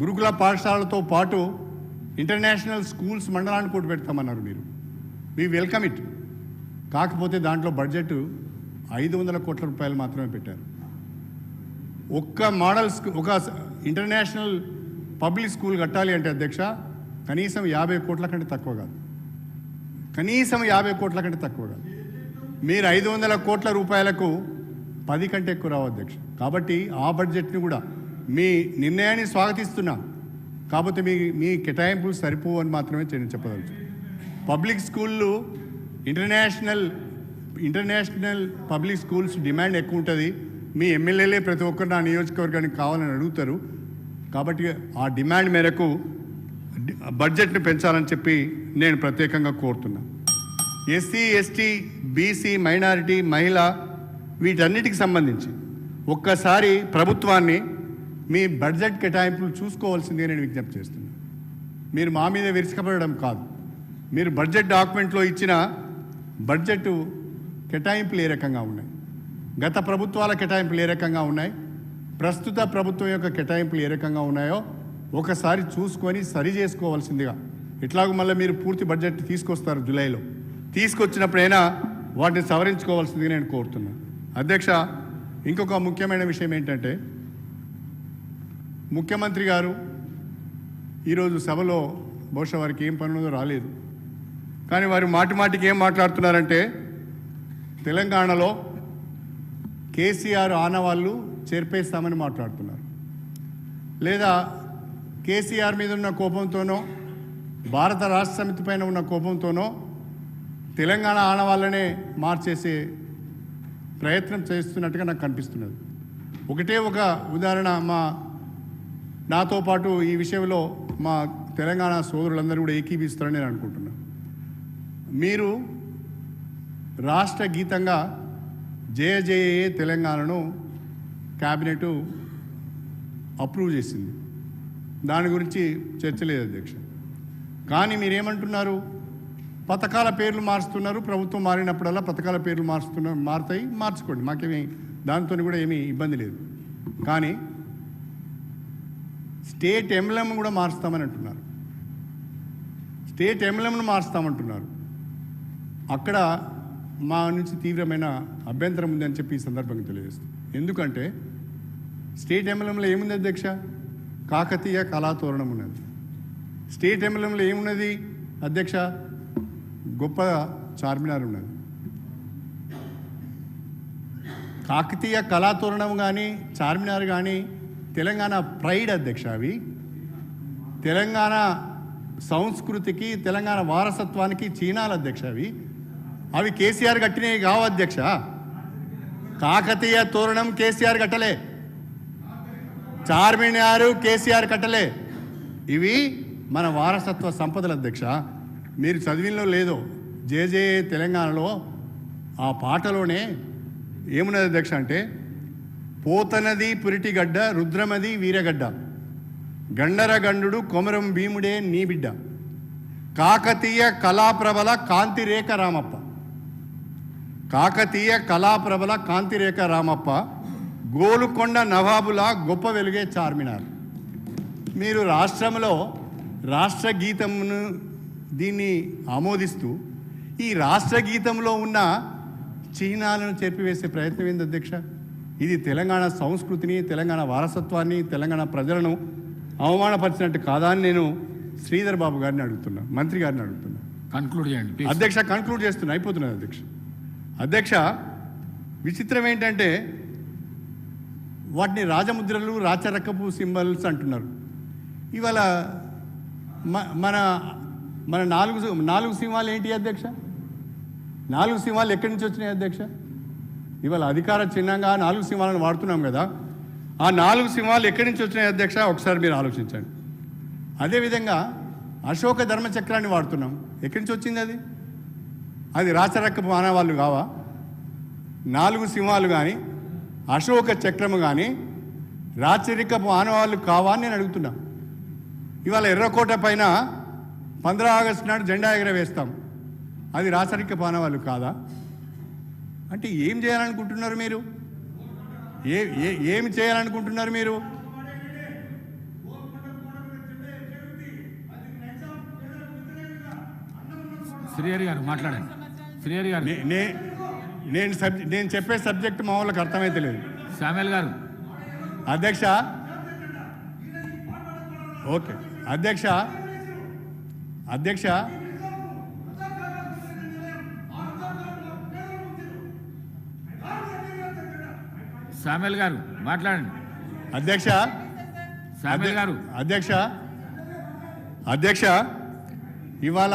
గురుకుల పాఠశాలతో పాటు international schools మండలాన్ని కూడా పెడతామన్నారు మీరు. మీ వెల్కమ్ ఇట్ కాకపోతే దాంట్లో బడ్జెట్ ఐదు వందల కోట్ల రూపాయలు మాత్రమే పెట్టారు. ఒక్క మోడల్ ఒక ఇంటర్నేషనల్ పబ్లిక్ స్కూల్ కట్టాలి అంటే అధ్యక్ష కనీసం యాభై కోట్ల కంటే తక్కువ కాదు. కనీసం యాభై కోట్ల కంటే తక్కువ కాదు. మీరు ఐదు వందల కోట్ల రూపాయలకు పది కంటే ఎక్కువ రావు అధ్యక్ష. కాబట్టి ఆ బడ్జెట్ని కూడా మీ నిర్ణయాన్ని స్వాగతిస్తున్నా. కాకపోతే మీ మీ కేటాయింపులు సరిపోవు అని మాత్రమే నేను చెప్పదలుచు పబ్లిక్ స్కూళ్ళు international international public schools demand ఎక్కువ ఉంటుంది మీ ఎమ్మెల్యేలే ప్రతి ఒక్కరు నా నియోజకవర్గానికి కావాలని అడుగుతారు. కాబట్టి ఆ డిమాండ్ మేరకు బడ్జెట్ను బడ్జెట్ని పెంచాలని చెప్పి నేను ప్రత్యేకంగా కోరుతున్నా. ఎస్సీ ఎస్టీ బీసీ మైనారిటీ మహిళ వీటన్నిటికి సంబంధించి ఒక్కసారి ప్రభుత్వాన్ని మీ బడ్జెట్ కేటాయింపులు చూసుకోవాల్సిందే నేను విజ్ఞప్తి చేస్తున్నాను మీరు మా మీద విరుచుకపడడం కాదు. మీరు బడ్జెట్ డాక్యుమెంట్లో ఇచ్చిన బడ్జెట్ కేటాయింపులు ఏ రకంగా ఉన్నాయి? గత ప్రభుత్వాల కేటాయింపులు ఏ రకంగా ఉన్నాయి? ప్రస్తుత ప్రభుత్వం యొక్క కేటాయింపులు ఏ రకంగా ఉన్నాయో ఒకసారి చూసుకొని సరి చేసుకోవాల్సిందిగా. ఇట్లాగూ మళ్ళీ మీరు పూర్తి బడ్జెట్ తీసుకొస్తారు జూలైలో. తీసుకొచ్చినప్పుడైనా వాటిని సవరించుకోవాల్సిందిగా నేను కోరుతున్నాను అధ్యక్ష ఇంకొక ముఖ్యమైన విషయం ఏంటంటే ముఖ్యమంత్రి గారు ఈరోజు సభలో బహుశా వారికి ఏం పని రాలేదు. కానీ వారు మాటి మాటికి ఏం మాట్లాడుతున్నారంటే తెలంగాణలో కేసీఆర్ ఆనవాళ్ళు చేర్పేస్తామని మాట్లాడుతున్నారు. లేదా కేసీఆర్ మీద ఉన్న కోపంతోనో భారత రాష్ట్ర సమితి పైన ఉన్న కోపంతోనో తెలంగాణ ఆనవాళ్ళనే మార్చేసే ప్రయత్నం చేస్తున్నట్టుగా నాకు కనిపిస్తున్నది. ఒకటే ఒక ఉదాహరణ మా నాతో పాటు ఈ విషయంలో మా తెలంగాణ సోదరులందరూ కూడా ఏకీభిస్తారని నేను అనుకుంటున్నాను మీరు రాష్ట్ర గీతంగా జయ జయ తెలంగాణను క్యాబినెట్ అప్రూవ్ చేసింది. దాని గురించి చర్చ లేదు అధ్యక్ష. కానీ మీరేమంటున్నారు? పథకాల పేర్లు మారుస్తున్నారు. ప్రభుత్వం మారినప్పుడల్లా పథకాల పేర్లు మారుస్తున్నారు మారుతాయి. మార్చుకోండి. మాకేమీ దాంతో కూడా ఏమీ ఇబ్బంది లేదు. కానీ స్టేట్ ఎంబ్లెమ్ కూడా మారుస్తామని అంటున్నారు. స్టేట్ ఎంబ్లెమ్ను మారుస్తామంటున్నారు. అక్కడ మా నుంచి తీవ్రమైన అభ్యంతరం ఉందని చెప్పి ఈ సందర్భంగా తెలియజేస్తాం. ఎందుకంటే స్టేట్ ఎంబ్లెంలో ఏముంది అధ్యక్ష? కాకతీయ కళాతోరణం ఉన్నది. స్టేట్ ఎంబ్లెంలో ఏమున్నది అధ్యక్ష? గొప్ప చార్మినార్ ఉన్నది. కాకతీయ కళాతోరణం కానీ చార్మినార్ కానీ తెలంగాణ ప్రైడ్ అధ్యక్ష అవి. తెలంగాణ సంస్కృతికి తెలంగాణ వారసత్వానికి చీనాల అధ్యక్ష అవి. అవి కేసీఆర్ కట్టినవి కావు అధ్యక్ష. కాకతీయ తోరణం కేసీఆర్ కట్టలే. చార్మినారు కేసీఆర్ కట్టలే. ఇవి మన వారసత్వ సంపదల అధ్యక్ష. మీరు చదివినలో లేదో జేజే తెలంగాణలో ఆ పాటలోనే ఏమున్నది అధ్యక్ష అంటే పోతనది పురిటిగడ్డ రుద్రమది వీరగడ్డ. గండరగండు కొమరం భీముడే నీ బిడ్డ. కాకతీయ కళాప్రబల కాంతిరేఖ రామప్ప. కాకతీయ కళాప్రబల కాంతిరేఖ రామప్ప గోలుకొండ నవాబుల గొప్ప వెలుగే చార్మినార్. మీరు రాష్ట్రంలో రాష్ట్ర గీతంను దీన్ని ఆమోదిస్తూ ఈ రాష్ట్ర గీతంలో ఉన్న చిహ్నాలను చెప్పివేసే ప్రయత్నం ఏంది అధ్యక్ష? ఇది తెలంగాణ సంస్కృతిని తెలంగాణ వారసత్వాన్ని తెలంగాణ ప్రజలను అవమానపరిచినట్టు కాదా అని నేను శ్రీధర్ బాబు గారిని అడుగుతున్నా మంత్రి గారిని అడుగుతున్నా. కన్క్లూడ్ చేయండి అధ్యక్ష కన్క్లూడ్ చేస్తున్నా అయిపోతున్నది అధ్యక్ష. అధ్యక్ష విచిత్రం ఏంటంటే వాటిని రాజముద్రలు రాచరకపు సింబల్స్ అంటున్నారు. ఇవాళ మన మన నాలుగు నాలుగు సింహాలు ఏంటి అధ్యక్ష? నాలుగు సింహాలు ఎక్కడి నుంచి వచ్చినాయి అధ్యక్ష? ఇవాళ అధికార చిహ్నంగా నాలుగు సింహాలను వాడుతున్నాం కదా ఆ నాలుగు సింహాలు ఎక్కడి నుంచి వచ్చినాయి అధ్యక్ష? ఒకసారి మీరు ఆలోచించండి. అదేవిధంగా అశోక ధర్మచక్రాన్ని వాడుతున్నాం. ఎక్కడి నుంచి వచ్చింది అది? అది రాచరక్కపు మానవాళ్ళు కావా? నాలుగు సింహాలు కానీ అశోక చక్రము కానీ రాచరికపు ఆనవాళ్ళు కావా అని నేను అడుగుతున్నా. ఇవాళ ఎర్రకోట పైన పంద్రా ఆగస్టు నాడు జెండా ఎగరవేస్తాం. అది రాచరికపు ఆనవాళ్ళు కాదా? అంటే ఏం చేయాలనుకుంటున్నారు మీరు? ఏ ఏమి చేయాలనుకుంటున్నారు మీరు? శ్రీహరి గారు మాట్లాడండి. శ్రీహరి గారు. నేను నేను చెప్పే సబ్జెక్ట్ మా వాళ్ళకి అర్థమైతే లేదు. సామేల్ గారు. అధ్యక్ష? ఓకే. అధ్యక్ష? అధ్యక్ష? శామ్యుల్ గారు మాట్లాడండి. అధ్యక్ష శామ్యుల్ గారు. అధ్యక్ష అధ్యక్ష ఇవాళ